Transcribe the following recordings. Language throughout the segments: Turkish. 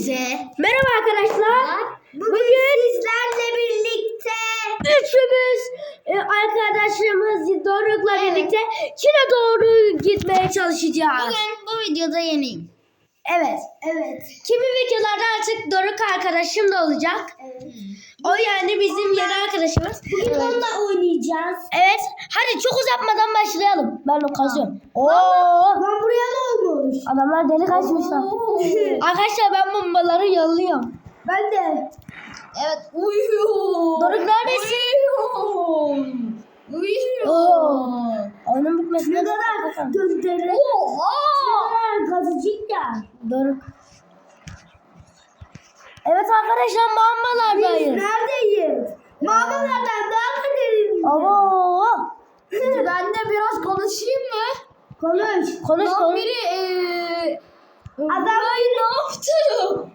Hepinize Merhaba arkadaşlar. bugün, sizlerle birlikte Üçümüz e, arkadaşlarımız Doruk'la birlikte Çin'e doğru gitmeye çalışacağız. bugün bu videoda yeniyim. Evet. Evet. Kimi videolarda artık Doruk arkadaşım da olacak. O yani bizim yeni arkadaşımız. Bugün onunla oynayacağız. Evet. Hadi çok uzatmadan başlayalım. Ben o kazıyorum. Oo. Lan buraya ne olmuş? Adamlar deli kaçmışlar. Arkadaşlar ben bombaları yolluyorum. Ben de. Evet. Uyuyor. Doruk neredesin? Uyuyorum. Uyuyor. Oo. Oyunun bitmesine Ne kadar gönderi. Oha. Gazıcık ya. Doruk. Evet arkadaşlar Biz bombalardayız. neredeyiz? Mağazalardan daha derin? Oo. Ben de biraz konuşayım mı? Konuş. Konuş Lan konuş. biri eee... Adam biri ne yaptı?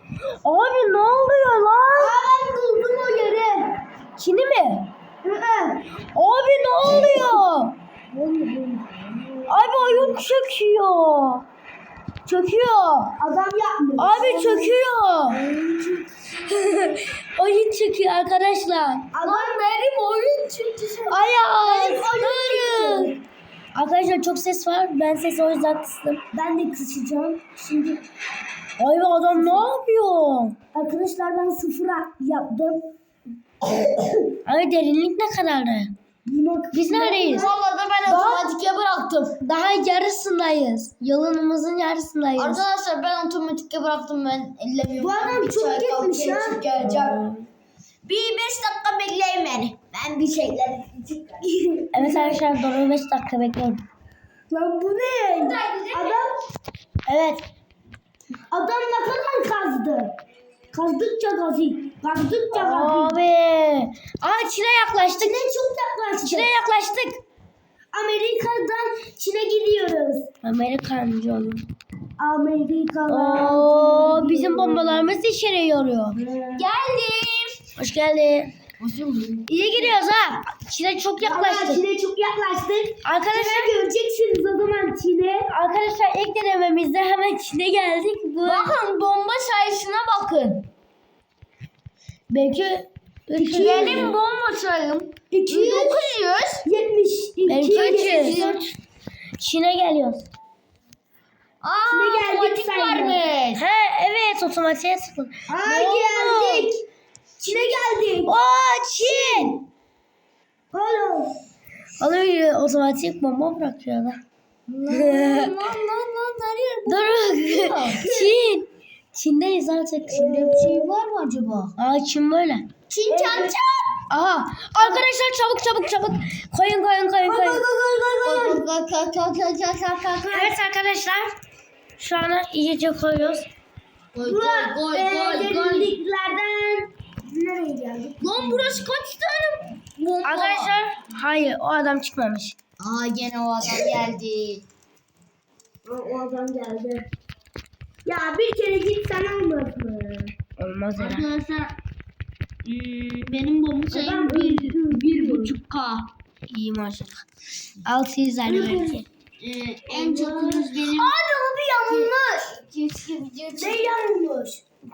Abi ne oluyor lan? Aa ben buldum o yeri. Çin'i mi? Hı hı. Abi ne oluyor? Abi oyun çöküyor. Çöküyor. Adam yapmış. Abi çöküyor. oyun çöküyor arkadaşlar. Adam benim oyun. Benim oyun Durun. Arkadaşlar çok ses var. Ben sesi o yüzden kıstım. Ben de kısacağım. Şimdi Ay be adam ne yapıyor? arkadaşlar ben sıfıra yaptım. Abi derinlik ne kadardı? Buna Biz neredeyiz? Valla da ben Daha- otomatike bıraktım. Daha yarısındayız. Yolunumuzun yarısındayız. Arkadaşlar ben otomatike bıraktım ben ellemiyorum. Bu adam çok gitmiş ya. geleceğim. Bir beş dakika bekleyin beni. Ben bir şeyler içip Evet arkadaşlar doğru 5 dakika bekleyin. Lan bu ne? Adam Evet. adam ne kadar kazdı? Kazdıkça kazıyor. Kazdıkça kazıyor. Abi. Aa Çin'e yaklaştık. Çin'e çok yaklaştık. Çin'e yaklaştık. Amerika'dan Çin'e gidiyoruz. Amerikancı oğlum. Amerika'dan. Oo, bizim bombalarımız işe yarıyor. Geldim. Hoş geldin. İyi gidiyoruz ha. Çin'e çok yaklaştık. Çin'e çok yaklaştık. Arkadaşlar Göreceksiniz o zaman Çin'e. arkadaşlar ilk denememizde hemen Çin'e geldik. Bu Bakın bomba sayısına bakın. belki Benim bomba sayım 200 900 belki 300. Çin'e geliyoruz. Aa, Çin'e geldik otomatik varmış. He evet otomatiğe sıfır. Aa geldik. Çin'e geldik. Oo Çin. Oğlum. Alıyor otomatik bomba bırakıyor da. lan lan lan nereye? Dur. Çin. Çin'deyiz artık. Çin'de bir şey var mı acaba? Aa Çin böyle. Çin çan çan. Aha. Arkadaşlar çabuk çabuk çabuk. Koyun koyun koyun koyun. Evet arkadaşlar. Şu an iyice koyuyoruz. Koy e, koy koy. derinliklerden? Lan burası kaç tane bomba? Arkadaşlar hayır o adam çıkmamış. Aa gene o adam geldi. O, o adam geldi. Ya bir kere gitsen olmaz mı? Olmaz herhalde. Arkadaşlar hmm, benim bomba sayım Adam bir, öldü. bir buçuk K. İyi maşallah. 600 lira belki. Ee, en çok hız benim. Abi o bir yanılmış. Keşke video Ne yanılmış?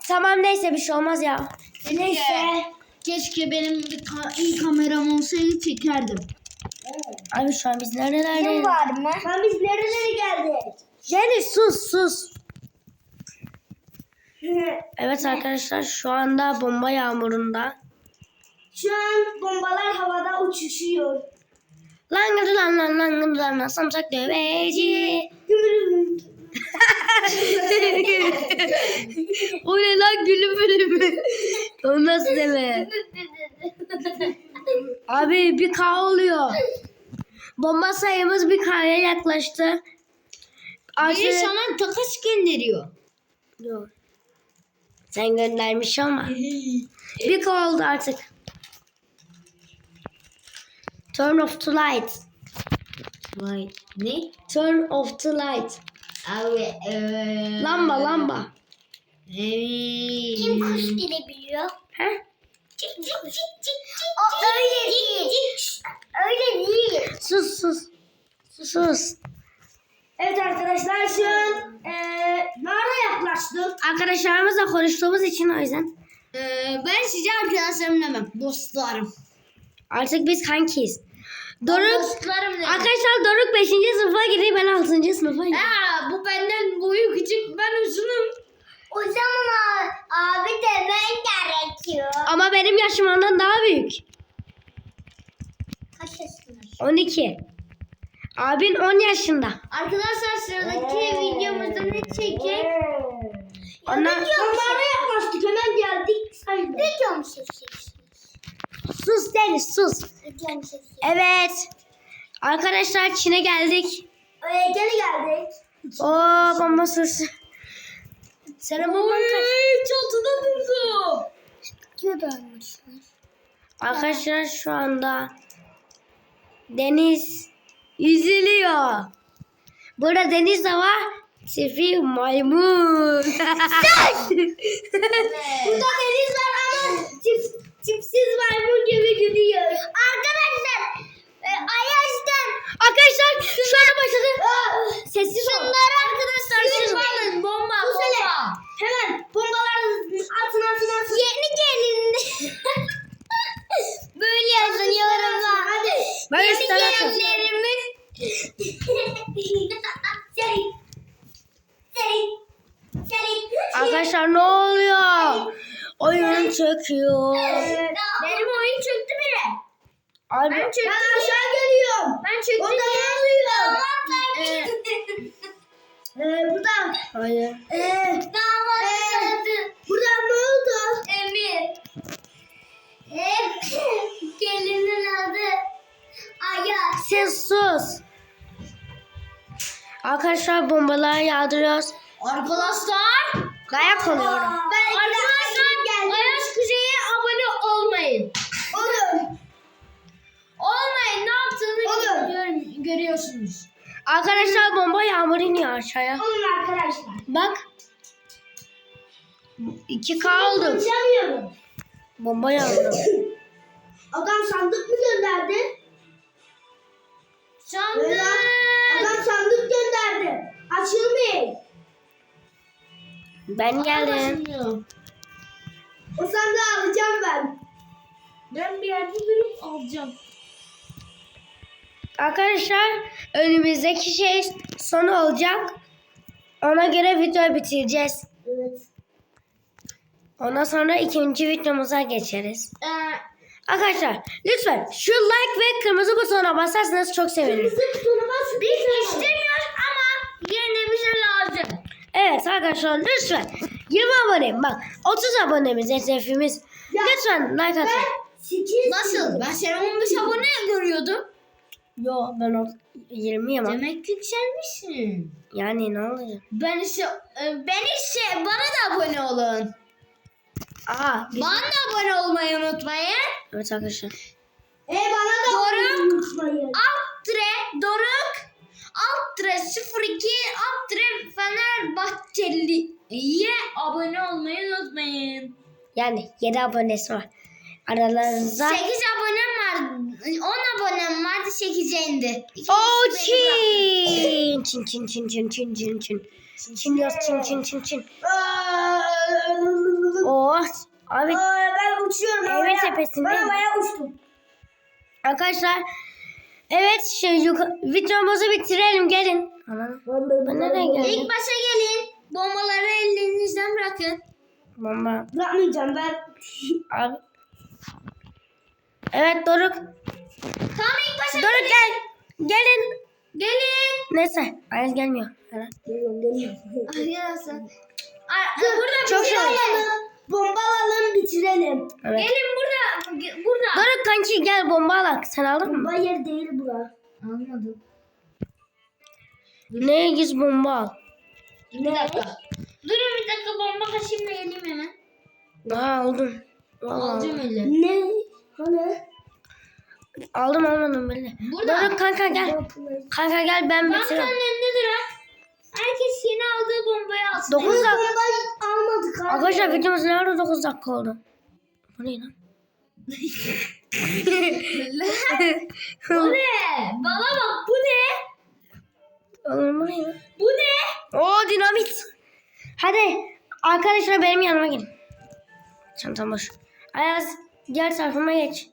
Tamam neyse bir şey olmaz ya. Neyse. Keşke benim bir ka- iyi kameram olsaydı çekerdim. Abi şu an biz nerelerdeyiz? Kim var mı? Lan biz nerelere geldik? Jenny sus sus. Evet arkadaşlar şu anda bomba yağmurunda. Şu an bombalar havada uçuşuyor. Langır lan lan langır lan lan samsak döveci. o ne lan gülüm gülüm. Nasıl deme? Abi bir K oluyor. Bomba sayımız bir K'ya yaklaştı. Biri Artık... sana takas gönderiyor. Yok. Sen göndermiş ama. bir K oldu artık. Turn off the light. Vay. Ne? Turn off the light. Abi eee... Lamba lamba. Hey. Kim kuş girebiliyor? He? Cik cik cik cik cik. O öyle değil. Öyle değil. Sus sus. Sus. Evet arkadaşlar şu an eee mağara yaklaştık. Arkadaşlar arkadaşlarımızla konuştuğumuz için o yüzden. Ee, ben size arkadaşlarım demem. Dostlarım. Artık biz kankiyiz. Doruk Dostlarım. Arkadaşlar Doruk 5. sınıfa gidiyor ben 6. sınıfa gidiyorum. Aa, bu benden boyu küçük ben uzunum. O zaman abi demen gerekiyor. Ama benim yaşım ondan daha büyük. Kaç yaşındasın? 12. Abin 10 yaşında. Arkadaşlar sıradaki videomuzda ne çekecek? Ondan Onlara yaklaştık hemen geldik. Video mu çekeceksiniz? sus Deniz sus. Video mu çekeceksiniz? Evet. Arkadaşlar Çin'e geldik. Ee, gene geldik. Oo bomba sırsı. Senin bomban kaç? Çatıda durdu. Video da almışlar. Arkadaşlar şu anda deniz yüzülüyor. Burada deniz de var. Sefi maymun. Burada deniz var ama çift, çipsiz maymun gibi gidiyor. Arkadaşlar e, Ayaş'tan Arkadaşlar şu anda başladı. Sessiz ol. şunları arkadaşlar siz Bomba bomba. Hemen bombaların atın atın atın. Yeni gelin. Böyle yazın yorumlar. Hadi. Ben Yeni gelinlerimiz. Seri. Seri. Seri. Arkadaşlar ne oluyor? Oyun çöküyor. Benim oyun çöktü bile. Abi, Ben çöktüm. Ben aşağı geliyorum. Ben çöktüm. Orada ne oluyor? Ee, ee, burada. Hayır. Ee, ee, burada ne oldu? Emir. Ee, gelinin adı Ayaz. Siz sus. Arkadaşlar bombalar yağdırıyoruz. Arkadaşlar. Dayak oluyorum. Arkadaşlar Ayaş Kuzey'e abone olmayın. Olur. Olmayın ne yaptığını görüyorum- görüyorsunuz. Arkadaşlar bomba yağmur iniyor aşağıya. Olur arkadaşlar. Bak. 2K oldu. Konuşamıyorum. Bomba yağdı. Adam sandık mı gönderdi? Sandık. Adam sandık gönderdi. Açılmayın. Ben geldim. Açılmıyor. O sandığı alacağım ben. Ben bir yerde durup alacağım. Arkadaşlar önümüzdeki şey sonu olacak. Ona göre videoyu bitireceğiz. Evet. Ondan sonra ikinci videomuza geçeriz. Ee, Arkadaşlar lütfen şu like ve kırmızı butona basarsanız çok sevinirim. Kırmızı butona bas. biz istemiyoruz ama yine bize lazım. Evet arkadaşlar lütfen 20 abone bak 30 abonemiz hedefimiz. Lütfen like atın. Ben 8 Nasıl? Ben seni 15 abone görüyordum. Yo ben o 20 ama. Demek yükselmişsin. Yani ne olacak? Ben ise, e, ben ise bana da abone olun. Aa. Bana da abone olmayı unutmayın. Evet arkadaşlar. E bana da Doruk. unutmayın. Alt tire Doruk. Alt tire 02 alt tire Fenerbahçeli'ye abone olmayı unutmayın. Yani 7 abonesi var. Aralarınızda 8 abonem var. 10 abonem vardı 8'e indi. Oo Çin. Çin çin çin çin çin çin çin. Çin diyoruz çin çin çin çin. Oh abi ben uçuyorum. Evet, tepesinde. Ben havaya uçtum. arkadaşlar evet şey videomuzu bitirelim gelin. Aman ben nereye geldim? İlk başa gelin. Bombaları ellerinizden bırakın. Bomba. Bırakmayacağım ben. Abi. Evet Doruk. Tamam ilk başa Doruk gel. Gelin. gelin. Neyse Ayaz gelmiyor. Geliyorum geliyorum. Arkadaşlar. Ar- Burada Çok bir şey oldu. Bombalalım bitirelim. Evet. Gelin burada. ge- Burada. Doruk kanki gel bomba alak. Sen aldın mı? Bomba yer değil bura. Anladım. Ne giz bomba al. Bir dakika. Durun bir dakika bomba kaşığımla geleyim hemen. Aa aldım. Vallahi Alacağım öyle. Ne? Hani? Aldım almadım belli. Burada. Doruk kanka gel. Kanka gel ben Bankanın bitiriyorum. önünde duran. Herkes yeni aldığı bombayı alsın. Dokuz Biz dakika. bomba almadık abi. Arkadaşlar videomuz nerede 9 dakika oldu. Bu ne lan? Bu ne? Bana bak bu ne? Oğlum bu ne? Bu ne? Oo dinamit. Hadi Arkadaşlar benim yanıma gelin. Çantam boş. Ayaz diğer tarafıma geç.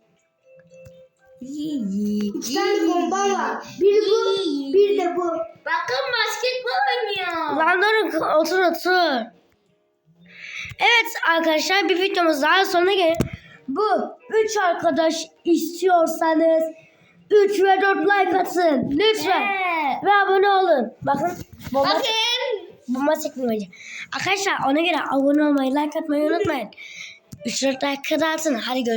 İki tane bomba var. Bir bu, bir de bu. Bakın basketbol oynuyor. Lan dur otur otur. Evet arkadaşlar bir videomuz daha sonuna gelin. Bu üç arkadaş istiyorsanız 3 ve 4 like atın. Lütfen. Evet. Ve abone olun. Bakın. Bomba, Bakın. bomba önce. Arkadaşlar ona göre abone olmayı, like atmayı unutmayın. 3-4 like atın. Hadi görüşürüz.